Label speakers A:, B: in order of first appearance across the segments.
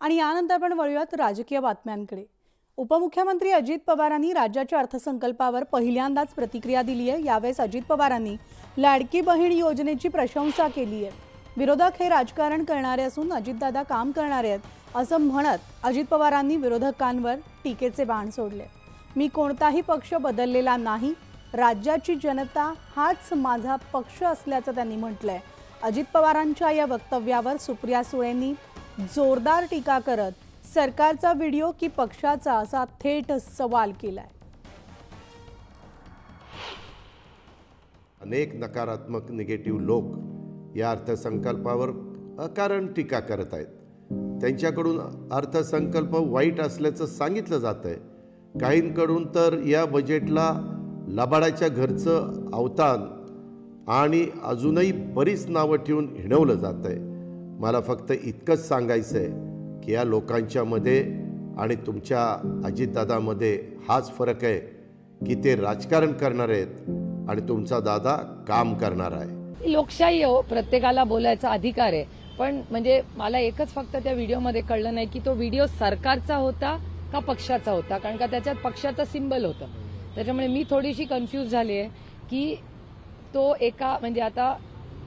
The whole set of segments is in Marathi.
A: आणि यानंतर आपण वळूयात राजकीय बातम्यांकडे. उपमुख्यमंत्री अजित पवारांनी राज्याच्या अर्थसंकल्पावर पहिल्यांदाच प्रतिक्रिया दिली आहे. यावेळेस अजित पवारांनी लाडकी बहीण योजनेची प्रशंसा केली आहे. विरोधक हे राजकारण करणारे असून अजितदादा काम करणारे आहेत असं म्हणत अजित पवारांनी विरोधकांवर टीकेचे बाण सोडले. मी कोणताही पक्ष बदललेला नाही. राज्याची जनता हाच माझा पक्ष असल्याचं त्यांनी म्हटलंय. अजित पवारांच्या या वक्तव्यावर सुप्रिया सुळेंनी जोरदार टीका करत सरकारचा व्हिडिओ की पक्षाचा असा थेट सवाल केलाय.
B: अनेक नकारात्मक निगेटिव्ह लोक या अर्थसंकल्पावर अकारण टीका करत आहेत. त्यांच्याकडून अर्थसंकल्प वाईट असल्याचं सांगितलं जात आहे काहींकडून तर या बजेटला लबाडाच्या घरचं अवतान आणि अजूनही बरीच नावं ठेवून हिणवलं जात आहे मला फक्त इतकंच सांगायचं आहे की या लोकांच्यामध्ये आणि तुमच्या अजितदादामध्ये हाच फरक आहे की ते राजकारण करणार आहेत आणि तुमचा दादा काम करणार आहे.
C: लोकशाही हो प्रत्येकाला बोलायचा अधिकार आहे. पण म्हणजे मला एकच फक्त त्या व्हिडिओमध्ये कळलं नाही की तो व्हिडिओ सरकारचा होता का पक्षाचा होता? कारण का त्याच्यात पक्षाचं सिंबल होतं. त्याच्यामुळे मी थोडीशी कन्फ्यूज झाली आहे की तो एका म्हणजे आता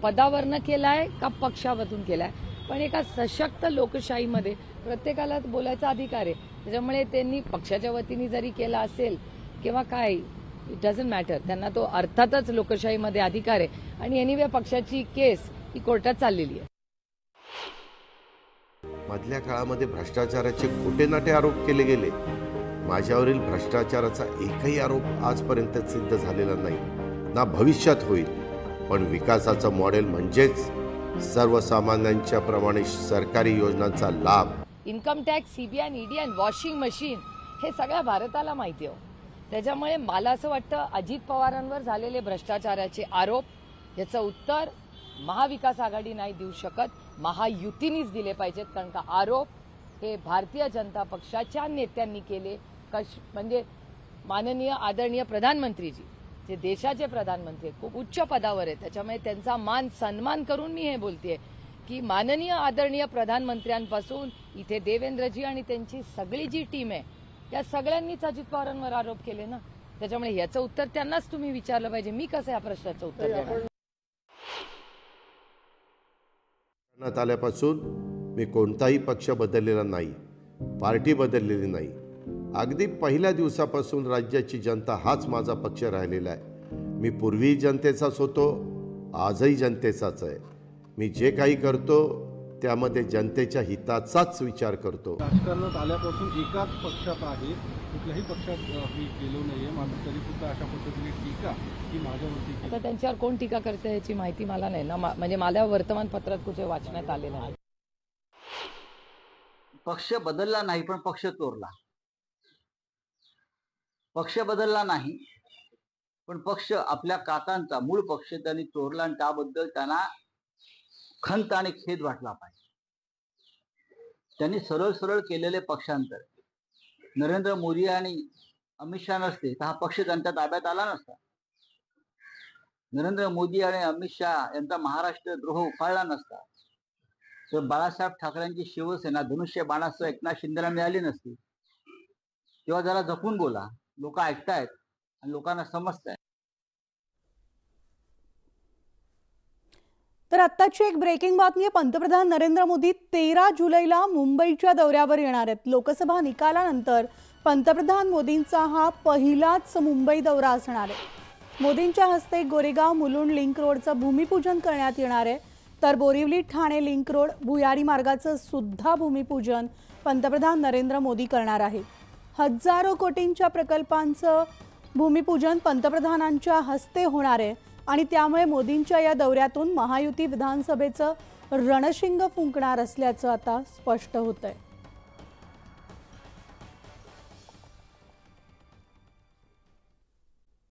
C: पदावरनं केलाय का पक्षामधून केलाय? पण एका सशक्त लोकशाहीमध्ये प्रत्येकाला बोलायचा अधिकार आहे. त्याच्यामुळे त्यांनी पक्षाच्या वतीने जरी केला असेल किंवा काय इट डझंट मॅटर त्यांना तो अर्थातच लोकशाहीमध्ये अधिकार आहे. आणि एनिवे पक्षाची केस ही कोर्टात चाललेली आहे.
B: मधल्या काळामध्ये भ्रष्टाचाराचे खोटे नाटे आरोप केले गेले. माझ्यावरील भ्रष्टाचाराचा एकही आरोप आजपर्यंत सिद्ध झालेला नाही. ना भविष्यात होईल. पण विकासाचं मॉडेल म्हणजेच सर्वसामान्यांच्या प्रमाणे सरकारी योजनांचा लाभ.
C: इन्कम टॅक्स सीबीआय ईडी आणि वॉशिंग मशीन हे सगळ्या भारताला माहिती हो. त्याच्यामुळे मला असं वाटतं अजित पवारांवर झालेले भ्रष्टाचाराचे आरोप याचं उत्तर महाविकास आघाडी नाही देऊ शकत महायुतीनीच दिले पाहिजेत. कारण का आरोप हे भारतीय जनता पक्षाच्या नेत्यांनी केले कश म्हणजे माननीय आदरणीय प्रधानमंत्रीजी. जे देशाचे प्रधानमंत्री आहेत खूप उच्च पदावर आहेत. त्याच्यामुळे त्यांचा मान सन्मान करून मी हे बोलतेय की माननीय आदरणीय प्रधानमंत्र्यांपासून इथे देवेंद्रजी आणि त्यांची सगळी जी टीम आहे या सगळ्यांनीच अजित पवारांवर आरोप केले ना? त्याच्यामुळे याचं उत्तर त्यांनाच तुम्ही विचारलं पाहिजे. मी कसं या प्रश्नाचं उत्तर देणार?
B: आल्यापासून मी कोणताही पक्ष बदललेला नाही पार्टी बदललेली नाही. अगदी पहिल्या दिवसापासून राज्याची जनता हाच माझा पक्ष राहिलेला आहे. मी पूर्वी जनतेचाच होतो आजही जनतेचाच आहे. मी जे काही करतो त्यामध्ये जनतेच्या हिताचाच विचार करतो.
D: राजकारणात आल्यापासून एकाच पक्षात आहे. कुठल्याही पक्षात मी गेलो नाहीये. मात्र तरी सुद्धा अशा पद्धतीने टीका ही माझ्यावरती
C: आता त्यांच्यावर कोण टीका करते याची माहिती मला नाही ना. म्हणजे मला वर्तमानपत्रात कुठे वाचण्यात आलेलं नाही.
E: पक्ष बदलला नाही पण पक्ष चोरला पक्ष बदलला नाही. पण पक्ष आपल्या काकांचा मूळ पक्ष त्यांनी चोरला आणि त्याबद्दल त्यांना खंत आणि खेद वाटला पाहिजे. त्यांनी सरळ सरळ केलेले पक्षांतर. नरेंद्र मोदी आणि अमित शहा नसते तर हा पक्ष त्यांच्या ताब्यात आला नसता. नरेंद्र मोदी आणि अमित शहा यांचा महाराष्ट्र द्रोह उफाळला नसता. तर बाळासाहेब ठाकरेंची शिवसेना धनुष्य बाणासह एकनाथ शिंदेला मिळाली नसती. तेव्हा जरा जपून बोला. लोक ऐकतायत आणि लोकांना समजतायत
A: तर आत्ताची एक ब्रेकिंग बातमी आहे. पंतप्रधान नरेंद्र मोदी तेरा जुलैला मुंबईच्या दौऱ्यावर येणार आहेत. लोकसभा निकालानंतर पंतप्रधान मोदींचा हा पहिलाच मुंबई दौरा असणार आहे. मोदींच्या हस्ते गोरेगाव मुलुंड लिंक रोडचं भूमिपूजन करण्यात येणार आहे. तर बोरिवली ठाणे लिंक रोड भुयारी मार्गाचं सुद्धा भूमिपूजन पंतप्रधान नरेंद्र मोदी करणार आहेत हजारो कोटींच्या प्रकल्पांचं भूमिपूजन पंतप्रधानांच्या हस्ते होणार आहे आणि त्यामुळे मोदींच्या या दौऱ्यातून महायुती विधानसभेचं रणशिंग फुंकणार असल्याचं आता स्पष्ट होत आहे